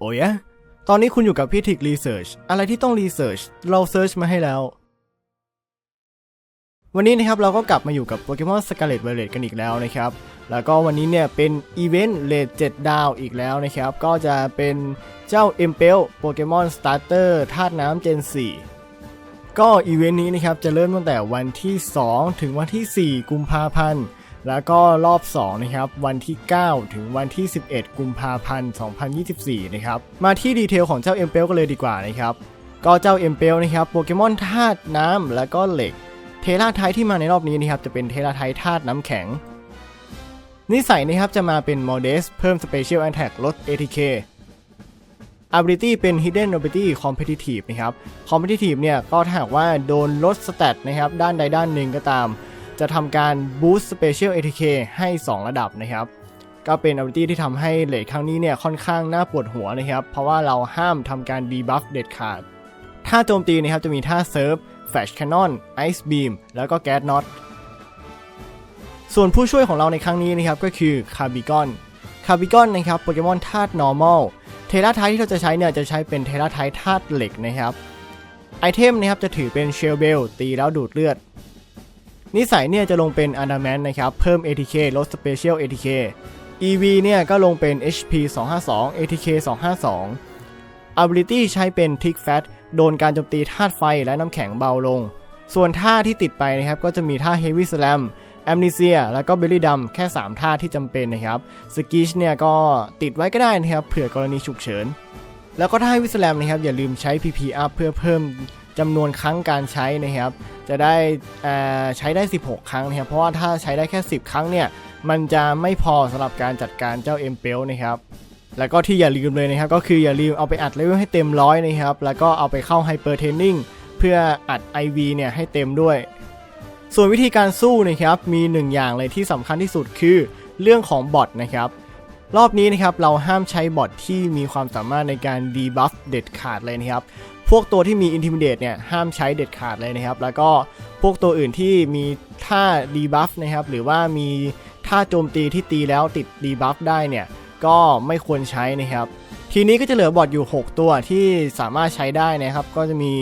โอ้ยะตอนนี้คุณอยู่กับพี่ทิกรีเสิร์ชอะไรที่ต้องรีเสิร์ชเราเซิร์ชมาให้แล้ว วันนี้นะครับเราก็กลับมาอยู่กับโปเกมอนสกาเลตไวเลตกันอีกแล้วนะครับ แล้วก็วันนี้เนี่ยเป็นอีเวนต์เลท7ดาวอีกแล้วนะครับ ก็จะเป็นเจ้าเอ็มเปลโปเกมอนสตาร์เตอร์ธาตุน้ำเจน 4 ก็อีเวนต์นี้นะครับจะเริ่มตั้งแต่วันที่ 2 ถึงวันที่ 4 กุมภาพันธ์ แล้วก็รอบ 2 นะครับ วันที่ 9 ถึงวันที่ 11 กุมภาพันธ์ 2024 นะครับ มาที่ดีเทลของเจ้าเอ็มเปลกันเลยดีกว่านะครับ ก็เจ้าเอ็มเปลนะครับ โปเกมอนธาตุน้ำแล้วก็เหล็ก เทราไทยที่มาในรอบนี้นะครับ จะเป็นเทราไทยธาตุน้ำแข็ง นิสัยนะครับจะมาเป็นโมเดสเพิ่ม Special Attack ลด ATK Ability เป็น Hidden Ability Competitive นะครับ Competitive เนี่ยก็ถ้าหากว่าโดนลดสเตตนะครับด้านใดด้านหนึ่งก็ตาม จะทำการ Boost Special ATK ให้ 2 ระดับนะครับ ก็เป็น ability ที่ทำให้เลทครั้งนี้เนี่ยค่อนข้างน่าปวดหัวนะครับ เพราะว่าเราห้ามทำการ debuff เด็ดขาดท่าโจมตีนะครับจะมีท่าเซิร์ฟ Flash Cannon Ice Beam แล้วก็ Gas Knot ส่วนผู้ช่วยของเราในครั้งนี้นะครับก็คือคาบิกอนคาบิกอนนะครับโปเกมอนธาตุ normal เทราไทที่เราจะใช้เนี่ยจะใช้เป็นเทราไทธาตุเหล็กนะครับ ไอเทมนะครับจะถือเป็นเชลเบลตีแล้วดูดเลือด นิสัยเนี่ยจะลงเป็นอันด m แมนนะครับ เพิ่ม ATK ลด Special ATK EV เนี่ยก็ลงเป็น HP 252 ATK 252 Ability ใช้เป็น Tick Fat โดนการโจมตีธาตุไฟและน้ำแข็งเบาลง ส่วนท่าที่ติดไปนะครับก็จะมีท่า Heavy Slam Amnesia แล้วก็ Belly Dump แค่ 3 ท่าที่จำเป็นนะครับ Skish เนี่ยก็ติดไว้ก็ได้นะครับเผื่อกรณีฉุกเฉิน แล้วก็ท่า Heavy Slam นะครับอย่าลืมใช้ PP Up เพื่อเพิ่ม จำนวนครั้งการใช้นะครับ จะได้ใช้ได้ 16 ครั้งนะครับ เพราะว่าถ้าใช้ได้แค่ 10 ครั้งเนี่ย มันจะไม่พอสำหรับการจัดการเจ้าเอ็มเปลนะครับแล้วก็ที่อย่าลืมเลยนะครับ ก็คืออย่าลืมเอาไปอัดเลเวลให้เต็มร้อยนะครับ แล้วก็เอาไปเข้าไฮเปอร์เทนนิ่งเพื่ออัด IV เนี่ยให้เต็มด้วย ส่วนวิธีการสู้นะครับมีหนึ่งอย่างเลยที่สำคัญที่สุดคือเรื่องของบอทนะครับรอบนี้นะครับเราห้ามใช้บอทที่มีความสามารถในการดีบัฟเด็ดขาดเลยนะครับ พวกตัวที่มี Intimidate เนี่ยห้ามใช้เด็ดขาดเลยนะครับ แล้วก็พวกตัวอื่นที่มีท่าดีบัฟนะครับ หรือว่ามีท่าโจมตีที่ตีแล้วติดดีบัฟได้เนี่ย ก็ไม่ควรใช้นะครับ ทีนี้ก็จะเหลือบอทอยู่ 6 ตัวที่สามารถใช้ได้นะครับ ก็จะมี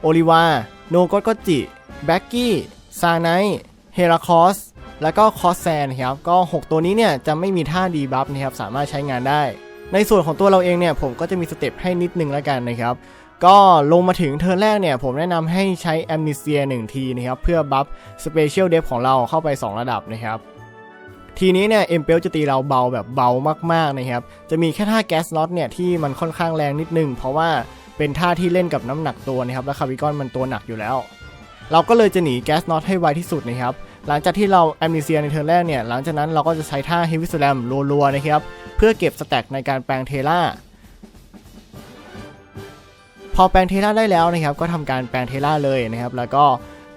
โอลิวาโนโกโกจิแบ็กกี้ซาไนเฮราคอสแล้วก็คอสแซนครับ ก็ 6 ตัวนี้เนี่ยจะไม่มีท่าดีบัฟนะครับ สามารถใช้งานได้ ในส่วนของตัวเราเองเนี่ย ผมก็จะมีสเต็ปให้นิดนึงแล้วกันนะครับ ก็ลงมาถึงเทิร์นแรกเนี่ย ผมแนะนำให้ใช้แอมนิเซีย1ทีนะครับ เพื่อบัฟสเปเชียลเดฟของเราเข้าไป 2 ระดับนะครับ ทีนี้เนี่ยเอ็มเปลจะตีเราเบาแบบเบามากๆนะครับ จะมีแค่ท่าแก๊สน็อตเนี่ย ที่มันค่อนข้างแรงนิดนึง เพราะว่าเป็นท่าที่เล่นกับน้ำหนักตัวนะครับ และคาร์บิกอนมันตัวหนักอยู่แล้ว เราก็เลยจะหนีแก๊สน็อตให้ไวที่สุดนะครับหลังจากที่เราแอมนิเซียในเทิร์นแรกเนี่ย หลังจากนั้นเราก็จะใช้ท่าเฮวี่สแลมรัวๆนะครับ เพื่อเก็บสแต็กในการแปลงเทล่า พอแปลงเทล่าได้แล้วนะครับก็ทำการแปลงเทล่าเลยนะครับ แล้วก็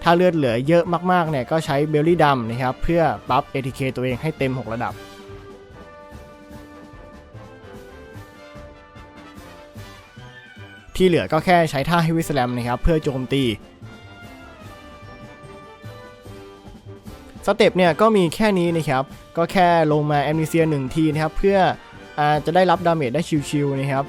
ถ้าเลือดเหลือเยอะมากๆเนี่ยก็ใช้เบลลี่ดัมนะครับเพื่อบัฟ ATK ตัวเองให้เต็ม 6 ระดับที่เหลือก็แค่ใช้ท่า Heavy Slam นะครับเพื่อโจมตี สเต็ปเนี่ยก็มีแค่นี้นะครับก็แค่ลงมาแอมนิเซียหนึ่งทีนะครับเพื่ออจะได้รับดาเมจได้ชิวๆนะครับ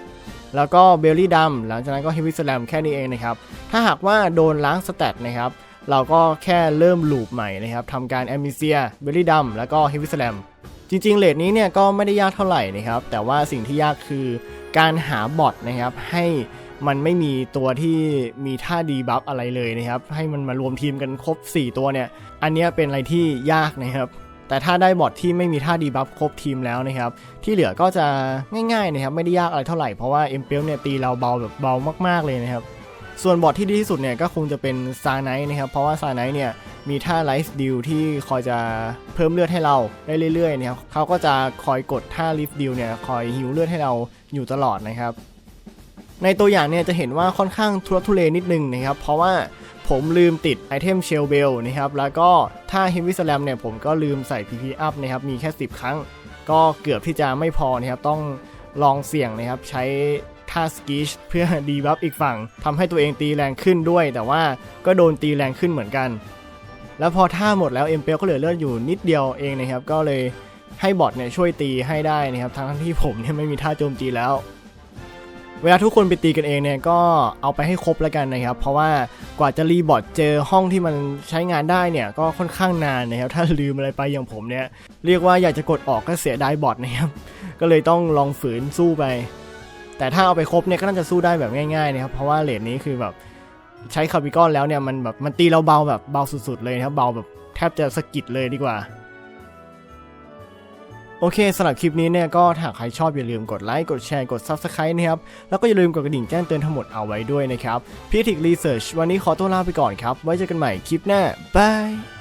แล้วก็เบลลี่ดัมหลังจากนั้นก็เฮฟวี่สแลมแค่นี้เองนะครับถ้าหากว่าโดนล้างสเตตนะครับเราก็แค่เริ่มลูปใหม่นะครับทำการแอมิเซียเบลลี่ดัมแล้วก็เฮฟวี่สแลมจริงๆเลทนี้เนี่ยก็ไม่ได้ยากเท่าไหร่นะครับแต่ว่าสิ่งที่ยากคือการหาบอทนะครับให้มันไม่มีตัวที่มีท่าดีบัฟอะไรเลยนะครับ ให้มันมารวมทีมกันครบ 4 ตัวเนี่ย อันนี้เป็นอะไรที่ยากนะครับ แต่ถ้าได้บอทที่ไม่มีท่าดีบัฟครบทีมแล้วนะครับ ที่เหลือก็จะง่ายๆนะครับ ไม่ได้ยากอะไรเท่าไหร่ เพราะว่าเอ็มเปลเนี่ยตีเราเบาแบบเบามากๆเลยนะครับ ส่วนบอทที่ดีที่สุดเนี่ยก็คงจะเป็นซาไนนะครับ เพราะว่าซาไนเนี่ยมีท่าไลฟ์ดิวที่คอยจะเพิ่มเลือดให้เราได้เรื่อยๆนะครับเขาก็จะคอยกดท่าลิฟดิวเนี่ยคอยฮิวเลือดให้เราอยู่ตลอดนะครับ ในตัวอย่างเนี่ยจะเห็นว่าค่อนข้างทุรทุเลนิดนึงนะครับ เพราะว่า ผมลืมติดไอเทมเชลเบลนะครับ แล้วก็ถ้า Heavy Slam เนี่ยผมก็ลืมใส่ PP Up นะครับ มีแค่ 10 ครั้ง ก็เกือบที่จะไม่พอนะครับ ต้องลองเสี่ยงนะครับ ใช้ท่าสกิชเพื่อดีบัฟอีกฝั่งทำให้ตัวเองตีแรงขึ้นด้วย แต่ว่าก็โดนตีแรงขึ้นเหมือนกัน แล้วพอท่าหมดแล้วเอ็มเปลก็เหลือเลือดอยู่นิดเดียวเองนะครับ ก็เลยให้บอทเนี่ยช่วยตีให้ได้นะครับ ทั้งที่ผมเนี่ยไม่มีท่าโจมตีแล้ว เวลาทุกคนไปตีกันเองเนี่ยก็เอาไปให้ครบแล้วกันนะครับ เพราะว่ากว่าจะรีบอร์ดเจอห้องที่มันใช้งานได้เนี่ยก็ค่อนข้างนานนะครับ ถ้าลืมอะไรไปอย่างผมเนี่ยเรียกว่าอยากจะกดออกก็เสียดายบอร์ดนะครับ ก็เลยต้องลองฝืนสู้ไป แต่ถ้าเอาไปครบเนี่ยก็น่าจะสู้ได้แบบง่ายๆนะครับ เพราะว่าเลนนี้คือแบบใช้คาร์บิกอนแล้วเนี่ยมันแบบมันตีเราเบาแบบเบาสุดๆเลยนะครับเบาแบบแทบจะสะกิดเลยดีกว่า โอเคสำหรับคลิปนี้เนี่ยก็ถ้าใครชอบอย่าลืมกดไลค์ กดแชร์ กด Subscribe นะครับ แล้วก็อย่าลืมกดกระดิ่งแจ้งเตือนทั้งหมดเอาไว้ด้วยนะครับพีทิกรีเสิร์ชวันนี้ขอตัวลาไปก่อนครับ ไว้เจอกันใหม่คลิปหน้าบาย